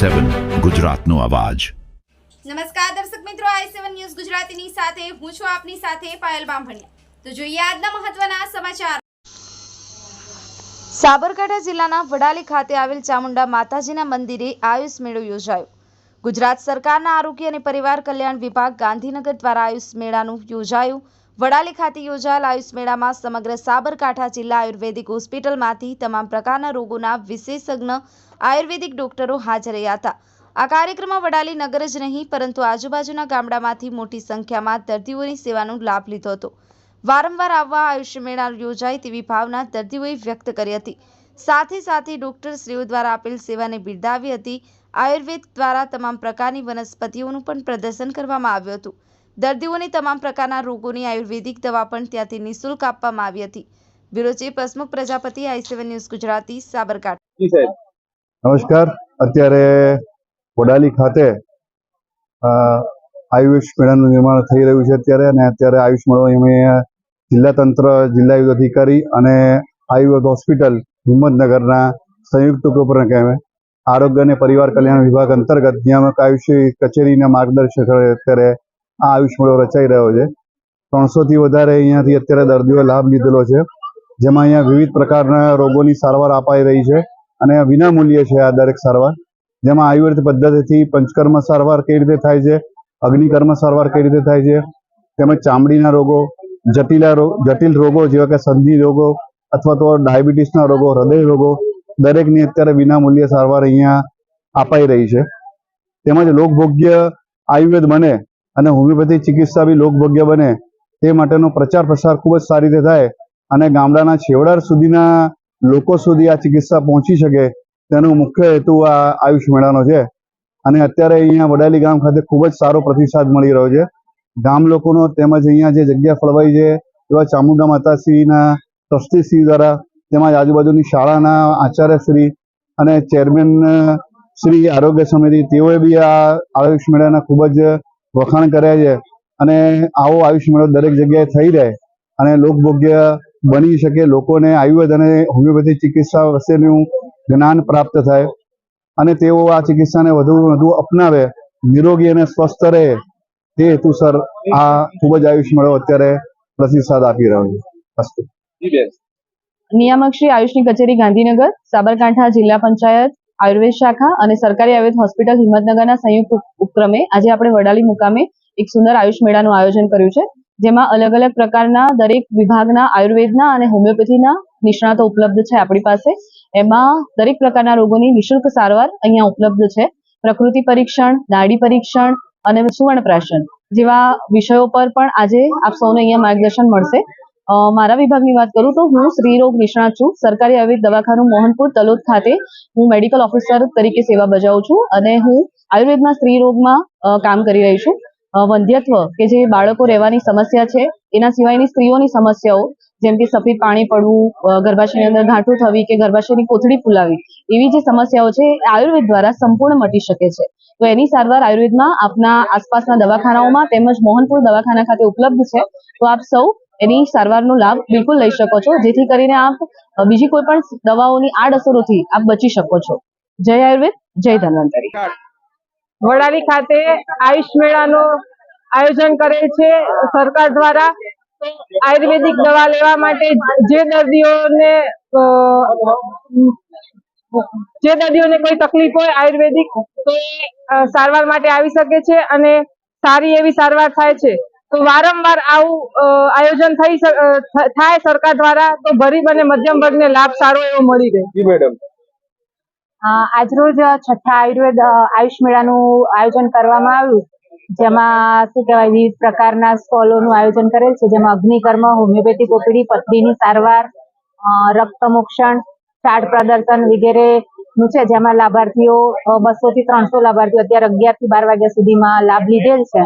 સેવન ગુજરાતનો અવાજ. નમસ્કાર દર્શક મિત્રો, આઈ સેવન ન્યૂઝ ગુજરાતીની સાથે હું છું આપની સાથે પાયલ બામભણિયા. તો જોઈએ આજના મહત્વના સમાચાર. સાબરકાંઠા જિલ્લાના વડાલી ખાતે આવેલ ચામુંડા માતાજીના મંદિરે આયુષ મેળો યોજાયો. ગુજરાત સરકારના આરોગ્ય અને પરિવાર કલ્યાણ વિભાગ ગાંધીનગર દ્વારા આયુષ મેળાનું યોજાયું વડાલી ખાતે યોજાયેલ આયુષ મેળામાં સમગ્ર સાબરકાંઠા જિલ્લા આયુર્વેદિક હોસ્પિટલમાંથી તમામ પ્રકારના રોગોના વિશેષજ્ઞ આયુર્વેદિક ડોક્ટરો હાજર રહ્યા હતા. આ કાર્યક્રમમાં વડાલી નગર જ નહીં, પરંતુ આજુબાજુના ગામડામાંથી મોટી સંખ્યામાં દર્દીઓની સેવાનો લાભ લીધો હતો. વારંવાર આવવા આયુષ્ય મેળા યોજાય તેવી ભાવના દર્દીઓએ વ્યક્ત કરી હતી. સાથે સાથે ડોક્ટરશ્રીઓ દ્વારા આપેલ સેવાને બિરદાવી હતી. આયુર્વેદ દ્વારા તમામ પ્રકારની વનસ્પતિઓનું પણ પ્રદર્શન કરવામાં આવ્યું હતું. દર્દીઓને તમામ પ્રકારના રોગોની આયુર્વેદિક દવા પણ ત્યાંથી નિઃશુલ્ક આપવામાં આવી હતી. Bureau chief Hasmukh Prajapati I seven news Gujarati Sabarkantha. નમસ્કાર. અત્યારે વડાલી ખાતે આયુષ મેળાનું નિર્માણ થઈ રહ્યું છે અત્યારે અને અત્યારે આયુષ મેળો અમે જિલ્લા તંત્ર જિલ્લા આયુર્વેદ અધિકારી અને આયુર્વેદ હોસ્પિટલ હિંમતનગરના સંયુક્ત ઉપક્રમે કહેવાય આરોગ્ય અને પરિવાર કલ્યાણ વિભાગ અંતર્ગત નિયામક આયુષ કચેરીના માર્ગદર્શક હેઠળ અત્યારે આ આયુષ રચાઈ રહ્યો છે. ત્રણસોથી વધારે અહીંયાથી અત્યારે દર્દીઓએ લાભ લીધેલો છે. જેમાં અહીંયા વિવિધ પ્રકારના રોગોની સારવાર અપાઈ રહી છે અને વિના મૂલ્યે છે આ દરેક સારવાર. જેમાં આયુર્વેદ પદ્ધતિથી પંચકર્મ સારવાર કઈ રીતે થાય છે, અગ્નિકર્મ સારવાર કઈ રીતે થાય છે, તેમજ ચામડીના રોગો, જટિલા જટિલ રોગો જેવા કે સંધિ રોગો અથવા તો ડાયાબિટીસના રોગો, હૃદય રોગો, દરેકની અત્યારે વિનામૂલ્યે સારવાર અહીંયા અપાઈ રહી છે. તેમજ લોકભોગ્ય આયુર્વેદ બને અને હોમિયોપેથી ચિકિત્સા બી લોકભોગ્ય બને. તે માટેનો પ્રચાર પ્રસાર ખૂબ જ સારી રીતે થાય અને ગામડાના છેવડાર સુધીના લોકો સુધી આ ચિકિત્સા પહોંચી શકે તેનો મુખ્ય હેતુ આ આયુષ મેળાનો છે. અને અત્યારે અહીંયા વડાલી ગામ ખાતે ખૂબ જ સારો પ્રતિસાદ મળી રહ્યો છે. ગામ લોકોનો તેમજ અહીંયા જે જગ્યા ફળવાઈ છે એવા ચામુંડા માતાશ્રીના ટ્રસ્ટીશ્રી દ્વારા તેમજ આજુબાજુની શાળાના આચાર્યશ્રી અને ચેરમેન શ્રી આરોગ્ય સમિતિ તેઓએ બી આ આયુષ મેળાના ખૂબ જ વખાણ કર્યા છે અને આવો આયુષ મેળો દરેક જગ્યાએ થઈ રહે અને લોકભોગ્ય બની શકે લોકોને આયુર્વેદ અને હોમિયોપેથી ચિકિત્સા વિશેનું જ્ઞાન પ્રાપ્ત થાય અને તેઓ આ ચિકિત્સાને વધુ વધુ અપનાવે, નિરોગી અને સ્વસ્થ રહે, તે હેતુસર આ ખૂબ જ આયુષ મેળો અત્યારે પ્રતિસાદ આપી રહ્યો છે. અસ્તુ. નિયામક શ્રી આયુષની કચેરી ગાંધીનગર, સાબરકાંઠા જિલ્લા પંચાયત આયુર્વેદ શાખા અને સરકારી આયુર્વેદ હોસ્પિટલ હિંમતનગરના સંયુક્ત ઉપક્રમે આજે આપણે વડાલી મુકામે એક સુંદર આયુષ મેળાનું આયોજન કર્યું છે, જેમાં અલગ અલગ પ્રકારના દરેક વિભાગના આયુર્વેદના અને હોમિયોપેથીના નિષ્ણાતો ઉપલબ્ધ છે આપણી પાસે. એમાં દરેક પ્રકારના રોગોની નિઃશુલ્ક સારવાર અહીંયા ઉપલબ્ધ છે. પ્રકૃતિ પરીક્ષણ દાઢી પરીક્ષણ અને સુવર્ણપ્રાશન જેવા વિષયો પર પણ આજે આપ સૌને અહીંયા માર્ગદર્શન મળશે. મારા વિભાગની વાત કરું તો હું સ્ત્રીરોગ નિષ્ણાત છું. સરકારી આયુર્વેદ દવાખાનું મોહનપુર, તલોદ ખાતે હું મેડિકલ ઓફિસર તરીકે સેવા બજાવું છું અને હું આયુર્વેદમાં સ્ત્રી રોગમાં કામ કરી રહી છું. વંધ્યત્વ, કે જે બાળકો રહેવાની સમસ્યા છે, એના સિવાયની સ્ત્રીઓની સમસ્યાઓ, જેમ કે સફેદ પાણી પડવું ગર્ભાશયની અંદર ગાંઠો થવી કે ગર્ભાશયની કોથળી ફૂલાવી, એવી જે સમસ્યાઓ છે આયુર્વેદ દ્વારા સંપૂર્ણ મટી શકે છે. તો એની સારવાર આયુર્વેદમાં આપના આસપાસના દવાખાનાઓમાં તેમજ મોહનપુર દવાખાના ખાતે ઉપલબ્ધ છે. તો આપ સૌ એની સારવારનો લાભ બિલકુલ લઈ શકો છો. જેથી કરીને આપ બીજી કોઈ પણ દવાઓની આડઅસરોથી આપ બચી શકો છો. જય આયુર્વેદ, જય ધન્વંતરી. વડાલી ખાતે આયુષ મેળાનો આયોજન કરેલ છે. સરકાર દ્વારા આયુર્વેદિક દવા લેવા માટે જે દર્દીઓને જે દર્દીઓને કોઈ તકલીફ હોય આયુર્વેદિક, તો સારવાર માટે આવી શકે છે અને સારી એવી સારવાર થાય છે. તો વારંવાર આવું અ, આયોજન થઈ થાય સરકાર દ્વારા તો ગરીબ અને મધ્યમ વર્ગને લાભ સારો એવો મળી રહે. જી મેડમ. આજરોજ છઠ્ઠા આયુર્વેદ આયુષ મેળાનું આયોજન કરવામાં આવ્યું. જેમાં શું કહેવાય વિવિધ પ્રકારના સ્ટોલોનું આયોજન કરેલ છે. જેમાં અગ્નિકર્મ હોમિયોપેથિક ઓપીડી પથરીની સારવાર અ, રક્તમોક્ષણ ચાર્ટ પ્રદર્શન વગેરે નું છે. જેમાં લાભાર્થીઓ બસો થી ત્રણસો લાભાર્થીઓ અત્યારે અગિયારથી બાર વાગ્યા સુધીમાં લાભ લીધેલ છે.